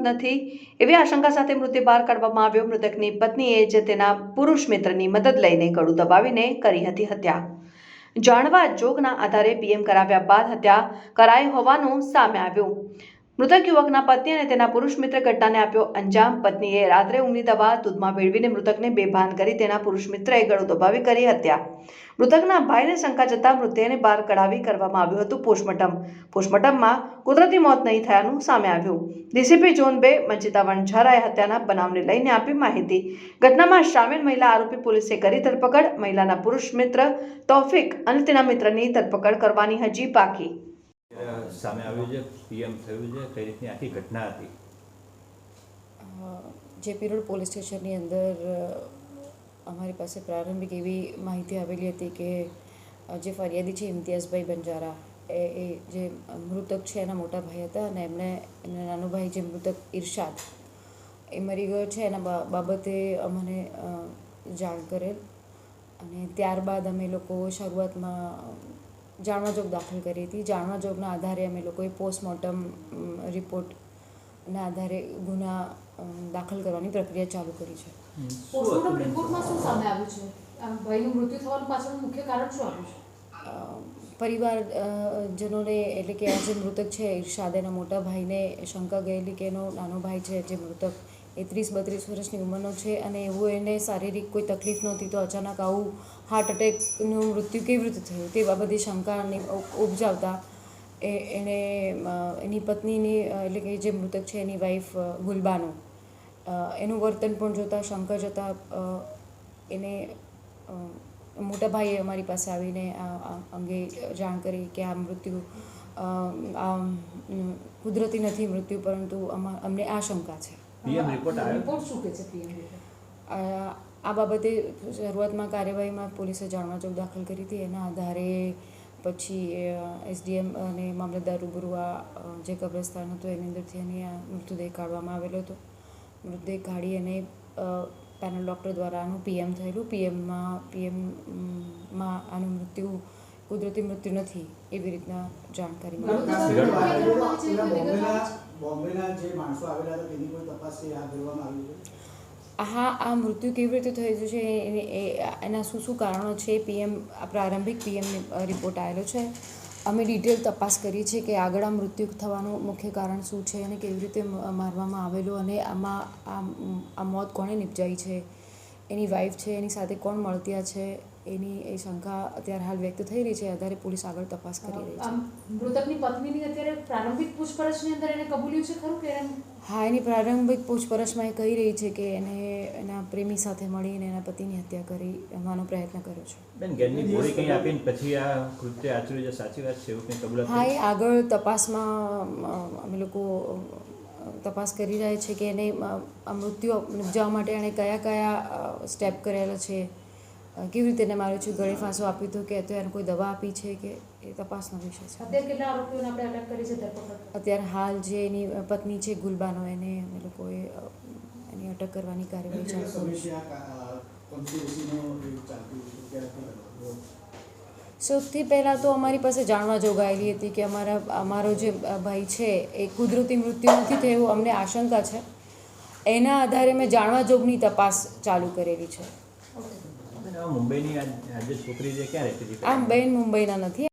નથી. એવી આશંકા સાથે મૃત્યુ બહાર કાઢવામાં આવ્યો. મૃતકની પત્નીએ જ તેના પુરુષ મિત્રની મદદ લઈને ગળું દબાવીને કરી હતી હત્યા. જાણવા જોગના આધારે પીએમ કરાવ્યા બાદ હત્યા કરાઈ હોવાનું સામે આવ્યું. મૃતક યુવકના પત્ની અને તેના પુરુષ મિત્ર ઘટનાને આપ્યો અંજામ. પત્નીએ રાત્રે ઊંઘની દવા દૂધમાં ભેળવીને મૃતકને બેભાન કરી તેના પુરુષ મિત્રએ ગળું દબાવી કરી હત્યા. મૃતકના ભાઈને શંકા જતા મૃતદેહને બહાર કઢાવી કરવામાં આવ્યું હતું પોસ્ટમોર્ટમ. પોસ્ટમોર્ટમમાં કુદરતી મોત નહીં થયાનું સામે આવ્યું. ડીસીપી ઝોન બે મંચિતા વણઝારાએ હત્યાના બનાવને લઈને આપી માહિતી. ઘટનામાં સામેલ મહિલા આરોપી પોલીસે કરી ધરપકડ. મહિલાના પુરુષ મિત્ર તૌફિક અને તેના મિત્રની ધરપકડ કરવાની હજી બાકી. સામે આવ્યું છે પીએમ થયું છે કઈ રીતની આખી ઘટના હતી? જેપી રોડ પોલીસ સ્ટેશનની અંદર અમારી પાસે પ્રારંભિક એવી માહિતી આવેલી હતી કે જે ફરિયાદી છે ઇમ્તિયાઝભાઈ બંજારા એ એ જે મૃતક છે એના મોટા ભાઈ હતા અને એમણે એમના નાનો ભાઈ જે મૃતક ઇરશાદ એ મરી ગયો છે. એના બાબતે અમને જાણ કરેલ. અને ત્યારબાદ અમે લોકો શરૂઆતમાં જાણવા જોગ દાખલ કરી હતી. જાણવા જોગના આધારે અમે લોકોએ પોસ્ટમોર્ટમ રિપોર્ટના આધારે ગુના દાખલ કરવાની પ્રક્રિયા ચાલુ કરી છે. પોસ્ટમોર્ટમ રિપોર્ટમાં શું સામે આવ્યું છે? ભાઈનું મૃત્યુ થવાનું પાછળનું મુખ્ય કારણ શું આવ્યું છે? પરિવાર જનોને એટલે કે આ જે મૃતક છે એના મોટા ભાઈને શંકા ગયેલી કે એનો નાનો ભાઈ છે જે મૃતક એ ત્રીસ બત્રીસ વર્ષની ઉંમરનો છે અને એવું એને શારીરિક કોઈ તકલીફ નહોતી તો અચાનક આવું હાર્ટ એટેકનું મૃત્યુ કેવી રીતે થયું તે બાબતે શંકાને ઉપજાવતા એ એણે એની પત્નીની એટલે કે જે મૃતક છે એની વાઈફ ગુલબાનું. એનું વર્તન પણ જોતાં શંકા જતાં એને મોટા ભાઈએ અમારી પાસે આવીને આ અંગે જાણ કરી કે આ મૃત્યુ આ કુદરતી નથી મૃત્યુ પરંતુ અમા, અમને આ શંકા છે. PM રિપોર્ટ આવ્યો? રિપોર્ટ શું કહે છે પીએમ રિપોર્ટ આ આ બાબતે શરૂઆતમાં કાર્યવાહીમાં પોલીસે જાણવા જોગ દાખલ કરી હતી. એના આધારે પછી એસડીએમ અને મામલતદાર રૂબરૂ આ જે કબ્રસ્તાન હતું એની અંદરથી એની આ મૃતદેહ કાઢવામાં આવેલો હતો. મૃતદેહ કાઢી અને પેનલ ડૉક્ટર દ્વારા આનું પીએમ થયેલું. પીએમમાં પીએમમાં આનું મૃત્યુ કુદરતી મૃત્યુ નથી એવી રીતના જાણકારી મળી. બરોબર. પેલા પેલા બોમ્બેના બોમ્બેના જે માણસો આવેલા હતા તેની કોઈ તપાસ છે હાથ ધરવામાં આવી છે? હા આ મૃત્યુ કેવી રીતે થયું છે? એને એ એના શું શું કારણો છે? પીએમ પ્રારંભિક પીએમ રિપોર્ટ આવેલો છે. અમે ડિટેલ તપાસ કરી છે કે આગળ આ મૃત્યુ થવાનું મુખ્ય કારણ શું છે અને કેવી રીતે મારવામાં આવેલું અને આમાં આ આ મોત કોણે નિપજાઈ છે? એની વાઈફ છે એની સાથે કોણ મળતિયા છે એની એ શંકા અત્યારે હાલ વ્યક્ત થઈ રહી છે આધારે પોલીસ આગળ તપાસ કરી રહી છે. મૃતકની પત્નીની અત્યારે પ્રારંભિક પૂછપરછની અંદર એને કબૂલ્યું છે ખરું કે એમ હા એની પ્રારંભિક પૂછપરછમાં એ કહી રહી છે કે એને એના પ્રેમી સાથે મળીને એના પતિની હત્યા કરી એમનો પ્રયત્ન કર્યો છે. બેન ગેરની ગોળી કંઈ આપીને પછી આ કૃત્ય આચર્યું છે સાચી વાત છે એવું કંઈ કબૂલાત હા એ આગળ તપાસમાં અમે લોકો તપાસ કરી રહ્યા છે કે એને મૃત્યુ નિપજાવવા માટે એણે કયા કયા સ્ટેપ કરેલા છે? કેવી રીતે એને માર્યો છે? ગળે ફાંસો આપ્યો હતો કે અત્યારે એને કોઈ દવા આપી છે કે એ તપાસનો વિષય છે? અત્યારે કેટલા આરોપીઓને આપણે અટક કરી છે ધરપકડ? અત્યારે હાલ જે એની પત્ની છે ગુલબાનો એને અમે લોકોએ એની અટક કરવાની કાર્યવાહી ચાલુ કરી છે? સૌથી પહેલાં તો અમારી પાસે જાણવા જોગાયેલી હતી કે અમારા અમારો જે ભાઈ છે એ કુદરતી મૃત્યુ નથી થયું અમને આશંકા છે. એના આધારે મેં જાણવા જોગની તપાસ ચાલુ કરેલી છે. આ બેન મુંબઈના નથી